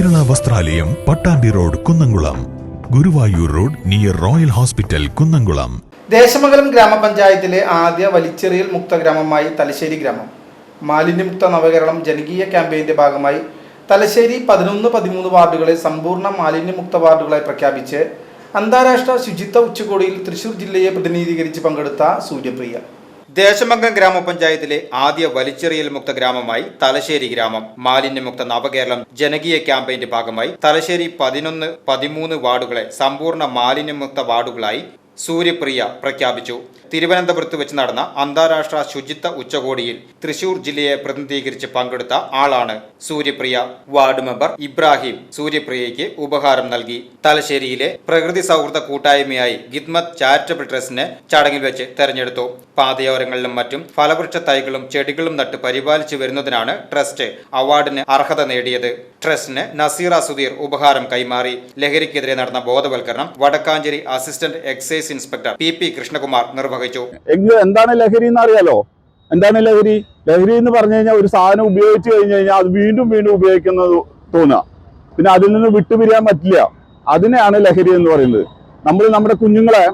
വസ്ത്രാലയം Pattambi road Kunnamkulam. Guruvayur road near Royal Hospital Kunnamkulam. Desamangalam ഗ്രാമപഞ്ചായത്തിലെ ആദ്യ വലിച്ചെറിയൽ മുക്ത ഗ്രാമമായി തലശ്ശേരി ഗ്രാമം. മാലിന്യമുക്ത നവകേരളം ജനകീയ ക്യാമ്പയിന്റെ ഭാഗമായി തലശ്ശേരി പതിനൊന്ന് പതിമൂന്ന് വാർഡുകളെ സമ്പൂർണ മാലിന്യമുക്ത വാർഡുകളായി പ്രഖ്യാപിച്ച് അന്താരാഷ്ട്ര ശുചിത്വ ഉച്ചകോടിയിൽ തൃശൂർ ജില്ലയെ പ്രതിനിധീകരിച്ച് പങ്കെടുത്ത സൂര്യപ്രിയ. ദേശമംഗം ഗ്രാമപഞ്ചായത്തിലെ ആദ്യ വലിച്ചെറിയൽ മുക്ത ഗ്രാമമായി തലശ്ശേരി ഗ്രാമം മാലിന്യമുക്ത നവകേരളം ജനകീയ ക്യാമ്പയിന്റെ ഭാഗമായി തലശ്ശേരി പതിനൊന്ന് പതിമൂന്ന് വാർഡുകളെ സമ്പൂർണ മാലിന്യമുക്ത വാർഡുകളായി സൂര്യപ്രിയ പ്രഖ്യാപിച്ചു. തിരുവനന്തപുരത്ത് വെച്ച് നടന്ന അന്താരാഷ്ട്ര ശുചിത്വ ഉച്ചകോടിയിൽ തൃശൂർ ജില്ലയെ പ്രതിനിധീകരിച്ച് പങ്കെടുത്ത ആളാണ് സൂര്യപ്രിയ. വാർഡ് മെമ്പർ ഇബ്രാഹിം സൂര്യപ്രിയയ്ക്ക് ഉപഹാരം നൽകി. തലശ്ശേരിയിലെ പ്രകൃതി സൗഹൃദ കൂട്ടായ്മയായി ഗിദ്മത് ചാരിറ്റബിൾ ട്രസ്റ്റിനെ ചടങ്ങിൽ വെച്ച് തെരഞ്ഞെടുത്തു. പാതയോരങ്ങളിലും മറ്റും ഫലവൃക്ഷ തൈകളും ചെടികളും നട്ട് പരിപാലിച്ചു വരുന്നതിനാണ് ട്രസ്റ്റ് അവാർഡിന് അർഹത നേടിയത്. ട്രസ്റ്റിന് നസീറ സുധീർ ഉപഹാരം കൈമാറി. ലഹരിക്കെതിരെ നടന്ന ബോധവൽക്കരണം Vadakkanchery assistant excise inspector P P Krishnakumar നിർവഹിച്ചു. എന്താണ് ലഹരി എന്ന് അറിയാലോ എന്താണ് ലഹരി? ലഹരി എന്ന് പറഞ്ഞു കഴിഞ്ഞാൽ ഒരു സാധനം ഉപയോഗിച്ചു കഴിഞ്ഞു കഴിഞ്ഞാൽ അത് വീണ്ടും വീണ്ടും ഉപയോഗിക്കുന്നത് തോന്നുക പിന്നെ അതിൽ നിന്ന് വിട്ടുപിരിയാൻ പറ്റില്ല. അതിനെയാണ് ലഹരി എന്ന് പറയുന്നത്. നമ്മൾ നമ്മുടെ കുഞ്ഞുങ്ങളെ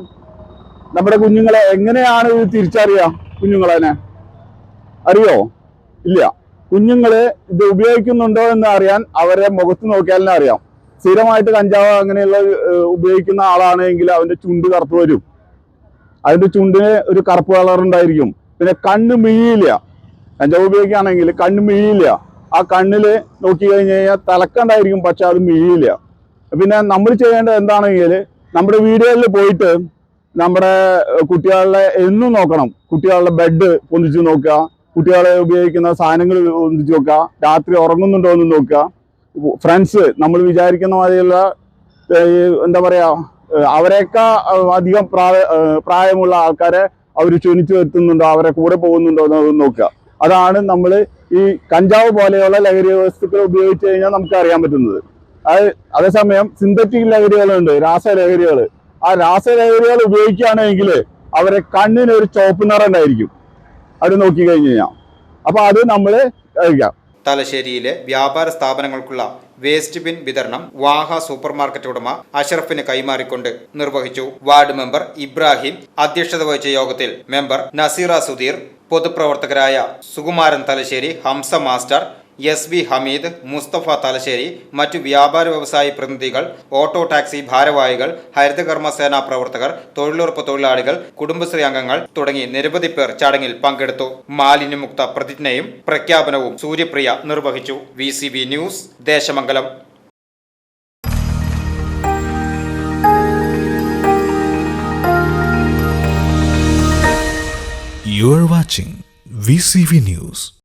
നമ്മുടെ കുഞ്ഞുങ്ങളെ എങ്ങനെയാണ് ഇത് തിരിച്ചറിയുക കുഞ്ഞുങ്ങളെ അറിയോ? ഇല്ല. കുഞ്ഞുങ്ങൾ ഇത് ഉപയോഗിക്കുന്നുണ്ടോ എന്ന് അറിയാൻ അവരെ മുഖത്ത് നോക്കിയാലേ അറിയാം. സ്ഥിരമായിട്ട് കഞ്ചാവ് അങ്ങനെയുള്ള ഉപയോഗിക്കുന്ന ആളാണെങ്കിൽ അവന്റെ ചുണ്ട് കറുപ്പ് വരും. അതിന്റെ ചുണ്ടിന് ഒരു കറുപ്പ് കളർ ഉണ്ടായിരിക്കും. പിന്നെ കണ്ണ് മിഴിയില്ല. കഞ്ചാവ് ഉപയോഗിക്കുകയാണെങ്കിൽ കണ്ണ് മിഴിയില്ല. ആ കണ്ണിൽ നോക്കി കഴിഞ്ഞ് കഴിഞ്ഞാൽ തലക്കണ്ടായിരിക്കും പക്ഷെ അത് മിഴിയില്ല. പിന്നെ നമ്മൾ ചെയ്യേണ്ടത് എന്താണെങ്കിൽ നമ്മുടെ വീടുകളിൽ പോയിട്ട് നമ്മുടെ കുട്ടികളുടെ എന്നും നോക്കണം. കുട്ടികളുടെ ബെഡ് പൊന്തിച്ച് നോക്കുക. കുട്ടികളെ ഉപയോഗിക്കുന്ന സാധനങ്ങൾ പൊന്തിച്ച് നോക്കുക. രാത്രി ഉറങ്ങുന്നുണ്ടോ എന്ന് നോക്കുക. ഫ്രണ്ട്സ് നമ്മൾ വിചാരിക്കുന്ന മാതിരിയുള്ള എന്താ പറയാ അവരെയൊക്കെ അധികം പ്രായ പ്രായമുള്ള ആൾക്കാരെ അവർ ചുനിച്ചു വരുത്തുന്നുണ്ടോ അവരെ കൂടെ പോകുന്നുണ്ടോ എന്ന് നോക്കുക. അതാണ് നമ്മൾ ഈ കഞ്ചാവ് പോലെയുള്ള ലഹരി വസ്തുക്കൾ ഉപയോഗിച്ച് കഴിഞ്ഞാൽ നമുക്ക് അറിയാൻ പറ്റുന്നത്. അത് അതേസമയം സിന്തറ്റിക് ലഹരികളുണ്ട് രാസലഹരികൾ ആ രാസലഹരികൾ ഉപയോഗിക്കുകയാണെങ്കിൽ അവരെ കണ്ണിനൊരു ചുവപ്പ് നിറം ഉണ്ടായിരിക്കും. അവർ നോക്കി കഴിഞ്ഞ് കഴിഞ്ഞാൽ. അപ്പൊ അത് നമ്മൾ കഴിക്കാം. തലശ്ശേരിയിലെ വ്യാപാര സ്ഥാപനങ്ങൾക്കുള്ള വേസ്റ്റ് ബിൻ വിതരണം വാഹ സൂപ്പർ മാർക്കറ്റ് ഉടമ അഷറഫിന് കൈമാറിക്കൊണ്ട് നിർവഹിച്ചു. വാർഡ് മെമ്പർ ഇബ്രാഹിം അധ്യക്ഷത വഹിച്ച യോഗത്തിൽ member Naseera Sudheer പൊതുപ്രവർത്തകരായ Sukumaran Thalassery Hamsa master S V Hameed Mustafa Thalassery മറ്റു വ്യാപാര വ്യവസായി പ്രതിനിധികൾ ഓട്ടോ ടാക്സി ഭാരവാഹികൾ ഹരിതകർമ്മസേന പ്രവർത്തകർ തൊഴിലുറപ്പ് തൊഴിലാളികൾ കുടുംബശ്രീ അംഗങ്ങൾ തുടങ്ങി നിരവധി പേർ ചടങ്ങിൽ പങ്കെടുത്തു. മാലിന്യമുക്ത പ്രതിജ്ഞയും പ്രഖ്യാപനവും സൂര്യപ്രിയ നിർവഹിച്ചു. V news Desamangalam. You are watching VCV News.